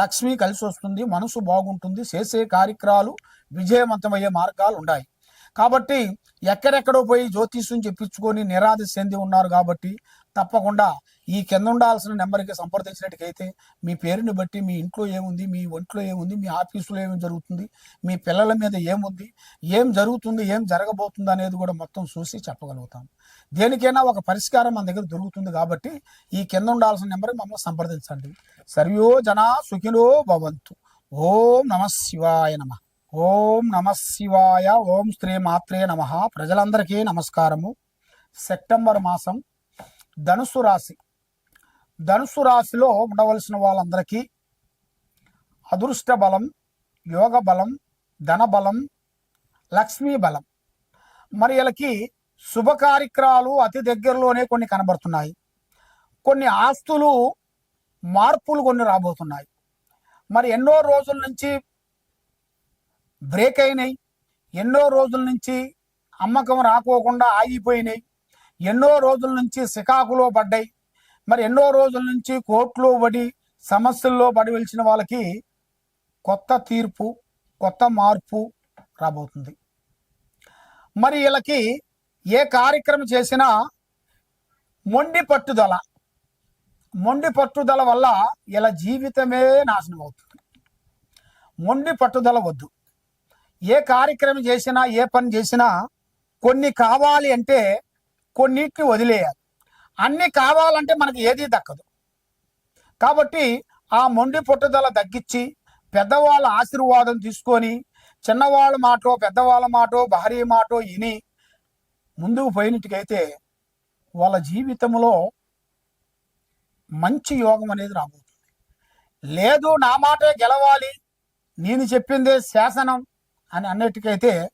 లక్ష్మి కలిసి వస్తుంది మనసు బాగుంటుంది చేసే కార్యక్రమాలు విజయవంతమయ్యే మార్గాలు ఉన్నాయి. కాబట్టి ఎక్కడెక్కడో పోయి జ్యోతిష్యం చెప్పించుకొని నిరాధ చెంది ఉన్నారు కాబట్టి తప్పకుండా ఈ కింద ఉండాల్సిన నెంబర్కి సంప్రదించినట్టుకైతే మీ పేరుని బట్టి మీ ఇంట్లో ఏముంది మీ ఒంట్లో ఏముంది మీ ఆఫీసులో ఏమి జరుగుతుంది మీ పిల్లల మీద ఏముంది ఏం జరుగుతుంది ఏం జరగబోతుంది అనేది కూడా మొత్తం చూసి చెప్పగలుగుతాం. దేనికైనా ఒక పరిష్కారం మన దగ్గర దొరుకుతుంది కాబట్టి ఈ కింద ఉండాల్సిన నెంబర్ మమ్మల్ని సంప్రదించండి. సర్వో జనా సుఖినో భవంతు. ఓం నమ శివాయ నమ. ఓం నమ శివాయ. ఓం శ్రీ మాత్రే నమ. ప్రజలందరికీ నమస్కారము. సెప్టెంబర్ మాసం ధనుసు రాశి. ధనుసు రాశిలో ఉండవలసిన వాళ్ళందరికీ అదృష్ట బలం యోగ బలం ధన బలం లక్ష్మీ బలం. మరి వీళ్ళకి శుభ కార్యక్రమాలు అతి దగ్గరలోనే కొన్ని కనబడుతున్నాయి. కొన్ని ఆస్తులు మార్పులు కొన్ని రాబోతున్నాయి. మరి ఎన్నో రోజుల నుంచి బ్రేక్ అయినాయి. ఎన్నో రోజుల నుంచి అమ్మకం రాకోకుండా ఆగిపోయినాయి. ఎన్నో రోజుల నుంచి సికాకులో పడ్డాయి. మరి ఎన్నో రోజుల నుంచి కోర్టులో పడి సమస్యల్లో పడి వెలిచిన వాళ్ళకి కొత్త తీర్పు కొత్త మార్పు రాబోతుంది. మరి వీళ్ళకి ఏ కార్యక్రమం చేసినా మొండి పట్టుదల మొండి పట్టుదల వల్ల ఇలా జీవితమే నాశనం అవుతుంది. మొండి పట్టుదల వద్దు. ఏ కార్యక్రమం చేసినా ఏ పని చేసినా కొన్ని కావాలి అంటే కొన్నిటిని వదిలేయాలి. అన్ని కావాలంటే మనకి ఏది దక్కదు. కాబట్టి ఆ మొండి పట్టుదల తగ్గించి పెద్దవాళ్ళ ఆశీర్వాదం తీసుకొని చిన్నవాళ్ళ మాటో పెద్దవాళ్ళ మాటో భార్య మాటో ఇని ముందుకు పోయినట్టుకైతే వాళ్ళ జీవితంలో మంచి యోగం అనేది రాబోతుంది. లేదు నా మాటే గెలవాలి నేను చెప్పిందే శాసనం అని అన్నట్టుకైతే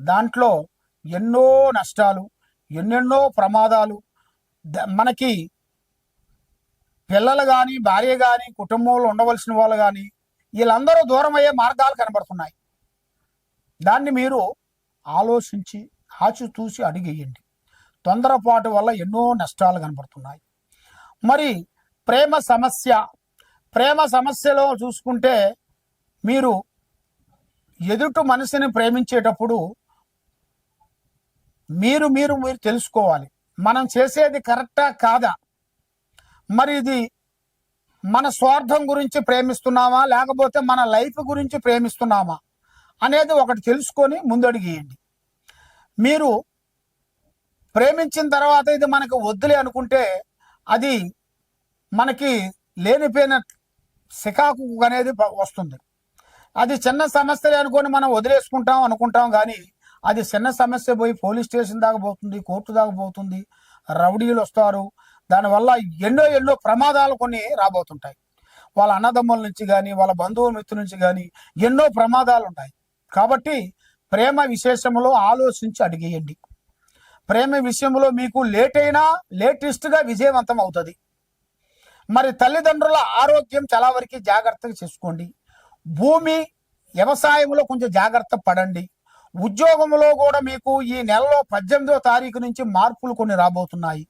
దాంట్లో ఎన్నో నష్టాలు ఎన్నెన్నో ప్రమాదాలు ద- మనకి పిల్లలు కానీ భార్య కానీ కుటుంబంలో ఉండవలసిన వాళ్ళు కానీ వీళ్ళందరూ దూరం అయ్యే మార్గాలు కనబడుతున్నాయి. దాన్ని మీరు ఆలోచించి ఆచితూసి అడిగేయండి. తొందరపాటు వల్ల ఎన్నో నష్టాలు కనబడుతున్నాయి మరి ప్రేమ సమస్య ప్రేమ సమస్యలో చూసుకుంటే మీరు ఎదుటి మనిషిని ప్రేమించేటప్పుడు మీరు మీరు మీరు తెలుసుకోవాలి. మనం చేసేది కరెక్టా కాదా? మరి ఇది మన స్వార్థం గురించి ప్రేమిస్తున్నామా? లేకపోతే మన లైఫ్ గురించి ప్రేమిస్తున్నామా? అనేది ఒకటి తెలుసుకొని ముందడిగేయండి. మీరు ప్రేమించిన తర్వాత ఇది మనకు వద్దులే అనుకుంటే అది మనకి లేనిపోయిన సికాకు అనేది వస్తుంది. అది చిన్న సమస్యలే అనుకొని మనం వదిలేసుకుంటాం అనుకుంటాం కానీ అది చిన్న సమస్య పోయి పోలీస్ స్టేషన్ దాకా పోతుంది కోర్టు దాకా పోతుంది రౌడీలు వస్తారు. దానివల్ల ఎన్నో ఎన్నో ప్రమాదాలు కొన్ని రాబోతుంటాయి. వాళ్ళ అన్నదమ్ముల నుంచి కానీ వాళ్ళ బంధువుల మిత్రుల నుంచి కానీ ఎన్నో ప్రమాదాలు ఉంటాయి. కాబట్టి ప్రేమ విశేషంలో ఆలోచించి అడిగేయండి. ప్రేమ విషయంలో మీకు లేట్ అయినా లేటెస్ట్గా విజయవంతం అవుతుంది. మరి తల్లిదండ్రుల ఆరోగ్యం చాలా వరకు జాగ్రత్తగా చేసుకోండి. భూమి వ్యవసాయంలో కొంచెం జాగ్రత్త పడండి. ఉద్యోగంలో కూడా మీకు ఈ నెలలో పద్దెనిమిదో తారీఖు నుంచి మార్పులు కొన్ని రాబోతున్నాయి.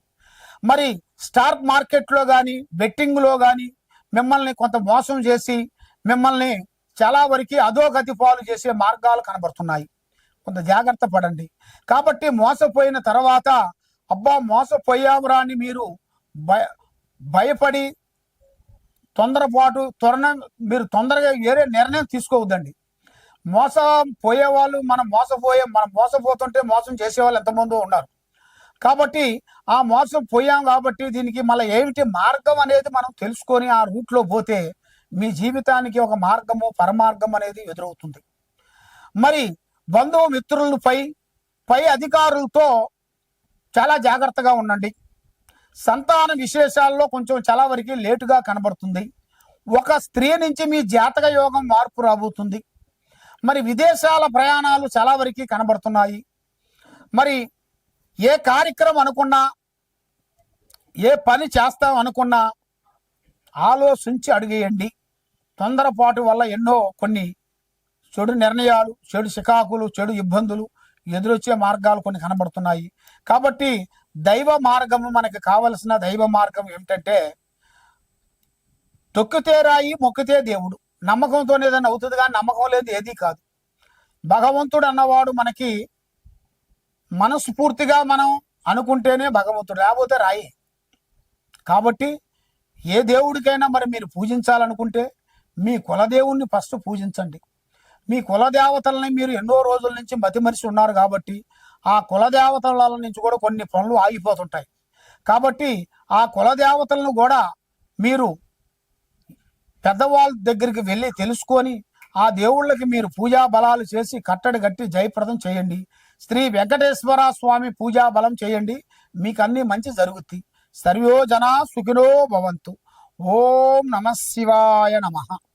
మరి స్టాక్ మార్కెట్లో కానీ బెట్టింగ్లో కానీ మిమ్మల్ని కొంత మోసం చేసి మిమ్మల్ని చాలా వరకు అధోగతి పాలు చేసే మార్గాలు కనబడుతున్నాయి. కొంత జాగ్రత్త పడండి. కాబట్టి మోసపోయిన తర్వాత అబ్బా మోసపోయావురా అని మీరు భయ భయపడి తొందరపాటు త్వరణ మీరు తొందరగా వేరే నిర్ణయం తీసుకోవద్దండి. మోసం పోయేవాళ్ళు మనం మోసపోయే మనం మోసపోతుంటే మోసం చేసేవాళ్ళు ఎంతమంది ఉన్నారు. కాబట్టి ఆ మోసం పోయాం కాబట్టి దీనికి మళ్ళీ ఏమిటి మార్గం అనేది మనం తెలుసుకొని ఆ రూట్లో పోతే మీ జీవితానికి ఒక మార్గము పరమార్గం అనేది ఎదురవుతుంది. మరి బంధువు మిత్రులపై పై అధికారులతో చాలా జాగ్రత్తగా ఉండండి. సంతాన విశేషాల్లో కొంచెం చాలా వరకు లేటుగా కనబడుతుంది. ఒక స్త్రీ నుంచి మీ జాతక యోగం మార్పు రాబోతుంది. మరి విదేశాల ప్రయాణాలు చాలా వరకు కనబడుతున్నాయి. మరి ఏ కార్యక్రమం అనుకున్నా ఏ పని చేస్తాం అనుకున్నా ఆలోచించి అడిగేయండి. తొందరపాటు వల్ల ఎన్నో కొన్ని చెడు నిర్ణయాలు చెడు చికాకులు చెడు ఇబ్బందులు ఎదురొచ్చే మార్గాలు కొన్ని కనబడుతున్నాయి. కాబట్టి దైవ మార్గము మనకి కావలసిన దైవ మార్గం ఏమిటంటే తొక్కితే రాయి మొక్కితే దేవుడు. నమ్మకంతో ఏదైనా అవుతుంది కానీ నమ్మకం లేదు ఏదీ కాదు. భగవంతుడు అన్నవాడు మనకి మనస్ఫూర్తిగా మనం అనుకుంటేనే భగవంతుడు లేకపోతే రాయి. కాబట్టి ఏ దేవుడికైనా మరి మీరు పూజించాలనుకుంటే మీ కులదేవుణ్ణి ఫస్ట్ పూజించండి. మీ కులదేవతలని మీరు ఎన్నో రోజుల నుంచి మతిమరిచి ఉన్నారు కాబట్టి ఆ కులదేవతల నుంచి కూడా కొన్ని పనులు ఆగిపోతుంటాయి. కాబట్టి ఆ కులదేవతలను కూడా మీరు పెద్దవాళ్ళ దగ్గరికి వెళ్ళి తెలుసుకొని ఆ దేవుళ్ళకి మీరు పూజా బలాలు చేసి కట్టడి కట్టి జయప్రదం చేయండి. శ్రీ వెంకటేశ్వర స్వామి పూజా బలం చేయండి. మీకు అన్ని మంచి జరుగుతాయి సర్వోజన సుఖినో భవంతు. ఓం నమ శివాయ నమః.